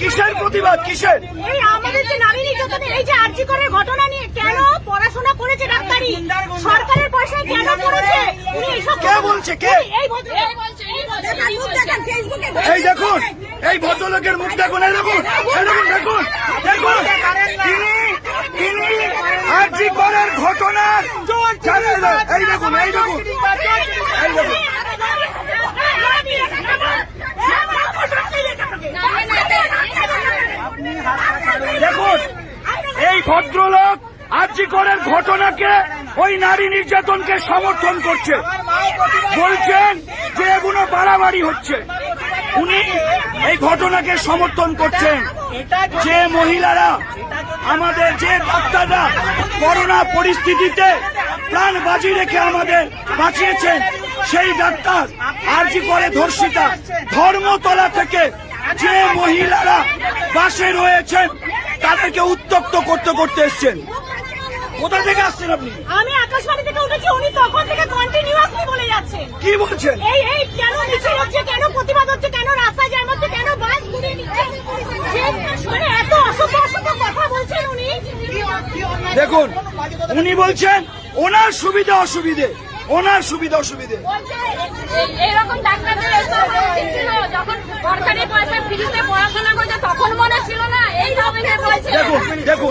কিসের প্রতিবাদ? কিসের? এই আমাদের যে নারী নির্যাতনের এই যে আর্জি করে ঘটনা নিয়ে কেন পড়াশোনা করেছে ডাক্তারি? সরকারের পয়সায় কেন করেছে? উনি এইসব কে বলছে, কে? এই ভদ্র এই বলছে? এই বলছে দেখেন এই ভদ্রলোকের মুখ দেখুন এই দেখুন দেখুন দেখুন দেখুন। তিনি তিনি আরজি করের ঘটনার এই দেখুন এই দেখুন। এই দেখুন এই ভদ্রলোক আরজি ঘটনাকে ওই নারী নির্যাতনকে সমর্থন করছে। বলছেন যে এগুলো বাড়াবাড়ি হচ্ছে। উনি এই ঘটনাকে সমর্থন করছেন যে মহিলারা আমাদের যে ডাক্তাররা করোনা পরিস্থিতিতে প্রাণ বাজি রেখে আমাদের বাঁচিয়েছেন, সেই ডাক্তার আরজি করে ধর্ষিতা। ধর্মতলা থেকে যে মহিলারা বাসে রয়েছেন, তাদেরকে উত্তক্ত করতে করতে এসছেন। কোথা থেকে আসছেন আপনি? আমি আকাশবাণী থেকে উঠেছি উনি তখন থেকে কন্টিনিউয়াসলি বলে যাচ্ছেন। কি বলছেন? এই এই কেন মিছিল হচ্ছে কেন প্রতিবাদ হচ্ছে কেন রাস্তায় জ্যাম হচ্ছে কেন বাস ঘুরিয়ে নিচ্ছে? যে মানে এত অসভ্য অসভ্য কথা বলছেন উনি। দেখুন উনি বলছেন ওনার সুবিধা অসুবিধে ওনার সুবিধা অসুবিধে। ডাক্তারদের যখন সরকারি পয়সা ফ্রিতে পড়াশোনা করছে তখন মনে ছিল না এই দেখুন, দেখুন।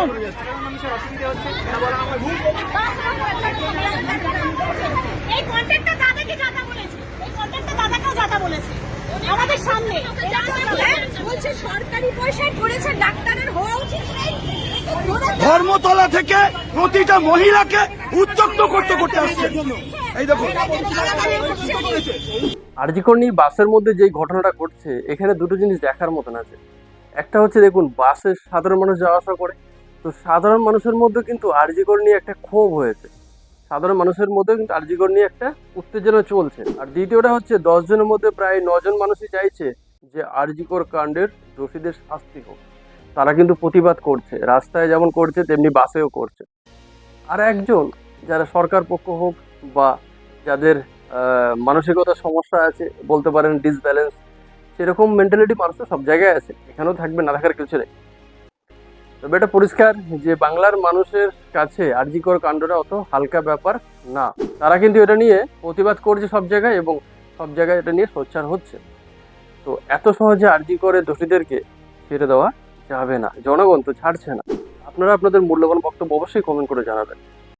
আমি শুনুন এই কন্ট্রাক্টর দাদাকে যাতা বলেছে। এই কন্ট্রাক্টর দাদাকেও যাতা বলেছে। আমাদের সামনে। বলছে সরকারি পয়সায় করেছে ডাক্তারের হওয়া উচিত ধর্মতলা থেকে প্রতিটা মহিলাকে উত্তক্ত করতে করতে আসছে। এই দেখুন আরজিকর বাসের মধ্যে যেই ঘটনাটা ঘটছে এখানে দুটো জিনিস দেখার মতন আছে। একটা হচ্ছে দেখুন বাসে সাধারণ মানুষ যাওয়া আসা করে তো সাধারণ মানুষের মধ্যে কিন্তু আরজিকর নিয়ে একটা ক্ষোভ হয়েছে। সাধারণ মানুষের মধ্যে কিন্তু আরজিকর নিয়ে একটা উত্তেজনা চলছে। আর দ্বিতীয়টা হচ্ছে, দশ জনের মধ্যে প্রায় নজন মানুষই চাইছে যে আরজিকর কাণ্ডের দোষীদের শাস্তি হোক। তারা কিন্তু প্রতিবাদ করছে, রাস্তায় যেমন করছে, তেমনি বাসেও করছে। আর একজন, যারা সরকার পক্ষ হোক বা যাদের মানসিকতা সমস্যা আছে, বলতে পারেন ডিসব্যালেন্স সেরকম মেন্টালিটি মানুষের সব জায়গায় আছে। এখানেও থাকবে, না থাকার কিছু নেই। তবে এটা পরিষ্কার যে বাংলার মানুষের কাছে আরজিকর কাণ্ডটা অত হালকা ব্যাপার না। তারা কিন্তু এটা নিয়ে প্রতিবাদ করছে সব জায়গায় এবং সব জায়গায় এটা নিয়ে সোচ্চার হচ্ছে। তো এত সহজে আরজি করে দোষীদেরকে ছেড়ে দেওয়া যাবে না। জনগণ তো ছাড়ছে না। আপনারা আপনাদের মূল্যবান বক্তব্য অবশ্যই কমেন্ট করে জানাবেন।